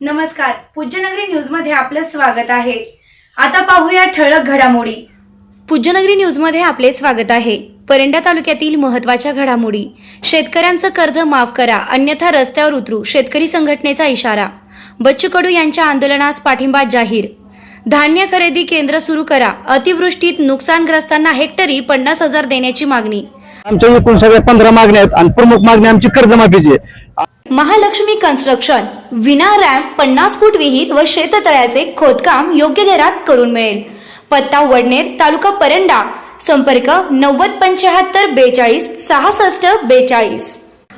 नमस्कार पूज्यनगरी न्यूजमध्ये आपलं स्वागत आहे. आता पाहूया ठळक घडामोडी. पूज्यनगरी न्यूजमध्ये आपले स्वागत आहे. परंडा तालुक्यातील महत्त्वाच्या घडामोडी. शेतकऱ्यांचं कर्ज माफ करा अन्यथा रस्त्यावर उतरू शेतकरी संघटनेचा इशारा. बच्चू कडू यांच्या आंदोलनास पाठिंबा जाहीर. धान्य खरेदी केंद्र सुरू करा अतिवृष्टीत नुकसानग्रस्तांना हेक्टरी पन्नास हजार देण्याची मागणी. आमच्या एकूण सगळ्या पंधरा मागण्या आहेत आणि प्रमुख मागणी आमची कर्जमाफीची आहे. महालक्ष्मी कन्स्ट्रक्शन विना रॅम्प पन्नास फूट विहीर व शेततळ्याचे खोदकाम योग्य दरात करून मिळेल. पत्ता वडनेर तालुका परंडा. संपर्क नव्वद पंच्याहत्तर बेचाळीस सहासष्ट बेचाळीस.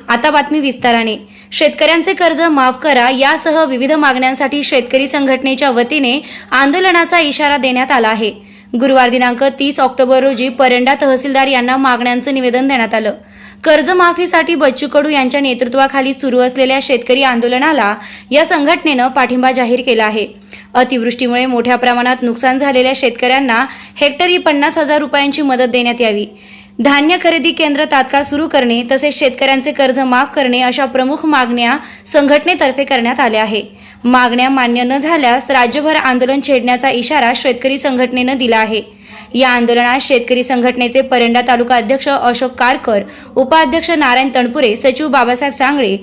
आता बातमी विस्ताराने. शेतकऱ्यांचे कर्ज माफ करा यासह विविध मागण्यांसाठी शेतकरी संघटनेच्या वतीने आंदोलनाचा इशारा देण्यात आला आहे. गुरुवार दिनांक तीस ऑक्टोबर रोजी परंडा तहसीलदार यांना मागण्यांचं निवेदन देण्यात आलं. कर्जमाफीसाठी बच्चू कडू यांच्या नेतृत्वाखाली सुरू असलेल्या शेतकरी आंदोलनाला या संघटनेनं पाठिंबा जाहीर केला आहे. अतिवृष्टीमुळे मोठ्या प्रमाणात नुकसान झालेल्या शेतकऱ्यांना हेक्टरी पन्नास हजार रुपयांची मदत देण्यात यावी. धान्य खरेदी केंद्र तात्काळ सुरू करणे तसेच शेतकऱ्यांचे कर्ज माफ करणे अशा प्रमुख मागण्या संघटनेतर्फे करण्यात आल्या आहे मागण्या मान्य न झाल्यास राज्यभर आंदोलन छेडण्याचा इशारा शेतकरी संघटनेनं दिला आहे. या आंदोलनात शेतकरी संघटनेचे परंडा तालुका अध्यक्ष अशोक कारकर उपाध्यक्ष नारायण तणपुरे सचिव बाबासाहेब सांगळे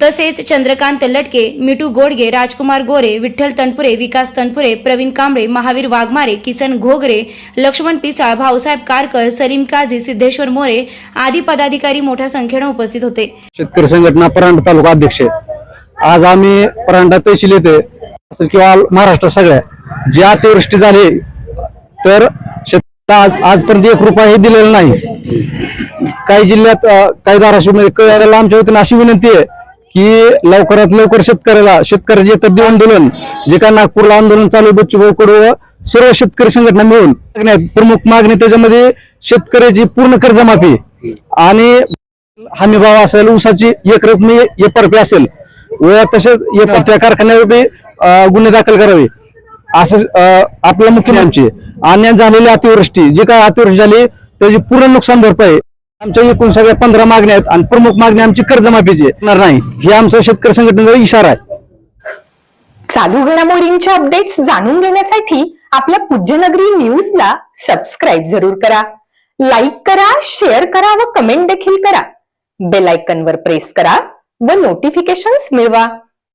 तसेच चंद्रकांत लटके मिठू गोडगे राजकुमार गोरे विठ्ठल तनपुरे विकास तनपुरे प्रवीण कांबळे महावीर वाघमारे किसन घोगरे लक्ष्मण पिसाळ भाऊसाहेब कारकर सलीम काझी सिद्धेश्वर मोरे आदी पदाधिकारी मोठ्या संख्येनं उपस्थित होते. शेतकरी संघटना परांडा तालुका अध्यक्ष आज आम्ही परांडा तहसील येथे असेल किंवा महाराष्ट्र सगळ्या जी अतिवृष्टी झाली तर शेतकऱ्याला आज आजपर्यंत एक रुपयाही दिलेला नाही. काही जिल्ह्यात काही धाराशिवमध्ये कळल्याला आमच्या वतीने अशी विनंती आहे की लवकरात लवकर शेतकऱ्याला शेतकऱ्याचे तद्दी आंदोलन जे काय नागपूरला आंदोलन चालू बच्चूभाऊ कडू सर्व शेतकरी संघटना मिळून. प्रमुख मागणी त्याच्यामध्ये शेतकऱ्याची पूर्ण कर्जमाफी आणि हमी भाव असेल ऊसाची एक रकमी एफ असेल व तसेच त्या कारखान्यावर गुन्हे दाखल करावे असं आपल्या मुख्यमंत्री आणि झालेली अतिवृष्टी जी काय अतिवृष्टी झाली त्याची पूर्ण नुकसान भरपाई आमच्या एकूण सगळ्या पंधरा मागण्या आहेत आणि प्रमुख मागणी आमची कर्जमाफीची आहे. होणार नाही. हे आमचा शेतकरी संघटनेचा इशारा आहे. चालू घडामोडींचे अपडेट्स जाणून घेण्यासाठी आपल्या पूज्यनगरी न्यूजला सबस्क्राईब जरूर करा. लाईक करा शेअर करा व कमेंट देखील करा. बेल आयकॉन प्रेस करा व नोटिफिकेशन्स मिळवा.